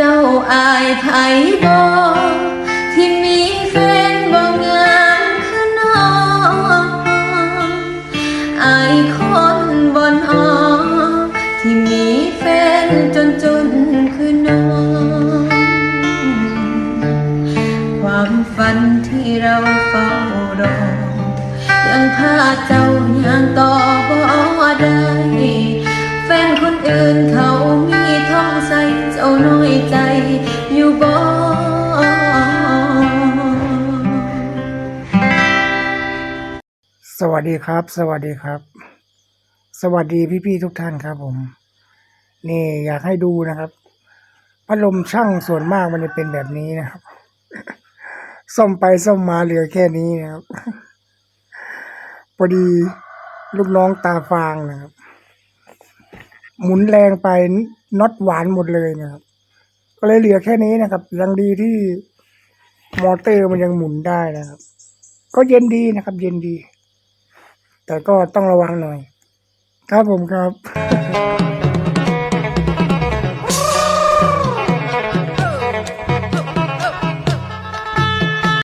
เจ้าอายไผบ่ที่มีแฟนบ่งามคือน้องอายคนบ่น้อที่มีแฟนจนจนคือน้อง ความฝันที่เราเฝ้ารอ ยังพาเจ้ายังต่อบ่ได้ แฟนคนอื่นเขา สวัสดีครับ สวัสดีครับ สวัสดีพี่ๆทุกท่านครับ ผม นี่อยากให้ดูนะครับพัดลมช่างส่วนมากมันจะเป็นแบบนี้นะครับซ่อมไปซ่อมมาเหลือแค่นี้นะครับพอดีลูกน้องตาฟางนะครับ หมุนแรงไปน็อตหวานหมดเลยนะครับ ก็เลยเหลือแค่นี้นะครับยังดีที่มอเตอร์มันยังหมุนได้นะครับ ก็เย็นดีนะครับ เย็นดี แต่ก็ต้องระวังหน่อย ครับผมครับ